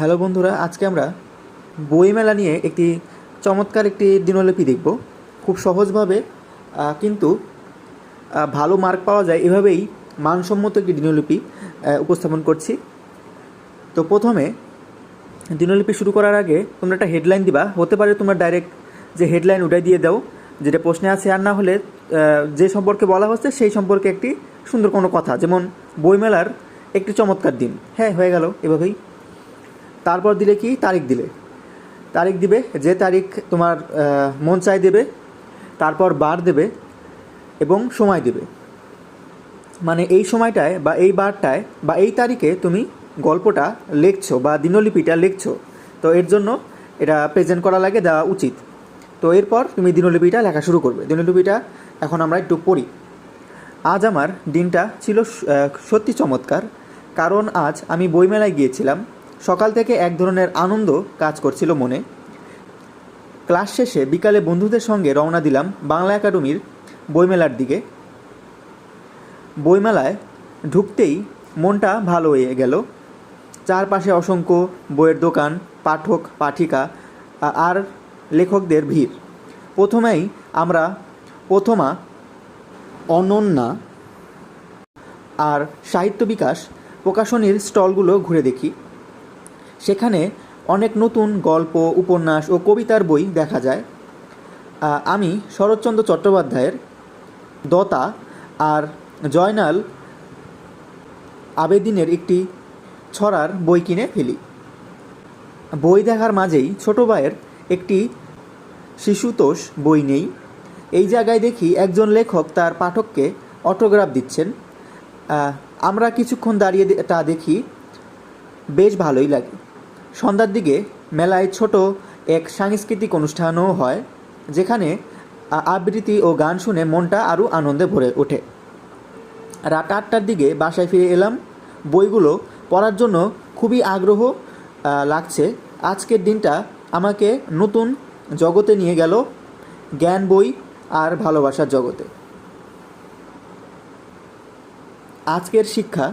Hello বন্ধুরা, আজকে আমরা বইমেলা নিয়ে একটি চমৎকার একটি দিনলিপি দেখব। খুব সহজভাবে কিন্তু ভালো মার্ক পাওয়া যায় এভাবেই মানসম্মত একটি দিনলিপি উপস্থাপন করছি। তো প্রথমে, দিনলিপি শুরু করার আগে তোমরা একটা হেডলাইন দিবা। হতে পারে তোমরা ডাইরেক্ট যে হেডলাইন ওটাই দিয়ে দাও, যেটা প্রশ্নে আছে, আর না হলে যে সম্পর্কে বলা হচ্ছে সেই সম্পর্কে একটি সুন্দর কোনো কথা। যেমন, বইমেলার একটি চমৎকার দিন। হ্যাঁ হয়ে গেল, এভাবেই। তারপর দিলে কি? তারিখ দিলে। তারিখ দিবে, যে তারিখ তোমার মন চাই দেবে, তারপর বার দেবে এবং সময় দেবে। মানে এই সময়টায় বা এই বারটায় বা এই তারিখে তুমি গল্পটা লিখছো বা দিনলিপিটা লিখছো, তো এর জন্য এটা প্রেজেন্ট করা লাগে, দেওয়া উচিত। তো এরপর তুমি দিনলিপিটা লেখা শুরু করবে। দিনলিপিটা এখন আমরা একটু পড়ি। আজ আমার দিনটা ছিল সত্যি চমৎকার। কারণ আজ আমি বইমেলায় গিয়েছিলাম। সকাল থেকে এক ধরনের আনন্দ কাজ করছিল মনে। ক্লাস শেষে বিকালে বন্ধুদের সঙ্গে রওনা দিলাম বাংলা একাডেমির বইমেলার দিকে। বইমেলায় ঢুকতেই মনটা ভালো হয়ে গেল। চারপাশে অসংখ্য বইয়ের দোকান, পাঠক, পাঠিকা, আর লেখকদের ভিড়। প্রথমেই আমরা প্রথমা, অনন্যা, আর সাহিত্য বিকাশ প্রকাশনীর স্টলগুলো ঘুরে দেখি। সেখানে অনেক নতুন গল্প, উপন্যাস ও কবিতার বই দেখা যায়। আমি শরৎচন্দ্র চট্টোপাধ্যায়ের দতা আর জয়নাল আবেদিনের একটি ছড়ার বই কিনে ফেলি। বই দেখার মাঝেই ছোটো ভাইয়ের একটি শিশুতোষ বই নেই। এই জায়গায় দেখি একজন লেখক তার পাঠককে অটোগ্রাফ দিচ্ছেন। আমরা কিছুক্ষণ দাঁড়িয়ে তা দেখি। বেশ ভালোই লাগে। সন্ধ্যার দিকে মেলায় ছোট এক সাংস্কৃতিক অনুষ্ঠানও হয়, যেখানে আবৃত্তি ও গান শুনে মনটা আরও আনন্দে ভরে ওঠে। রাত আটটার দিকে বাসায় ফিরে এলাম। বইগুলো পড়ার জন্য খুবই আগ্রহ লাগছে। আজকের দিনটা আমাকে নতুন জগতে নিয়ে গেল, জ্ঞান বই আর ভালোবাসার জগতে। আজকের শিক্ষা,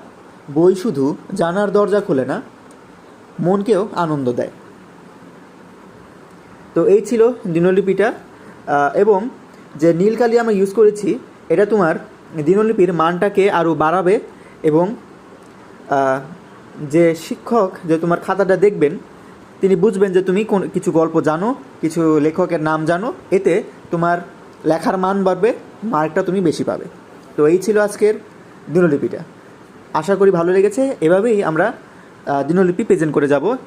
বই শুধু জানার দরজা খোলে না মনকেও আনন্দ দেয়। তো এই ছিল দিনলিপিটা এবং যে নীল কালি আমরা ইউজ করেছি, এটা তোমার দিনলিপির মানটাকে আরও বাড়াবে এবং যে শিক্ষক যে তোমার খাতাটা দেখবেন, তিনি বুঝবেন যে তুমি কোন, কিছু গল্প জানো, কিছু লেখকের নাম জানো, এতে তোমার লেখার মান বাড়বে, মার্কটা তুমি বেশি পাবে। তো এই ছিল আজকের দিনলিপিটা। আশা করি ভালো লেগেছে। এভাবেই আমরা দিনলিপি প্রেজেন্ট করে যাব।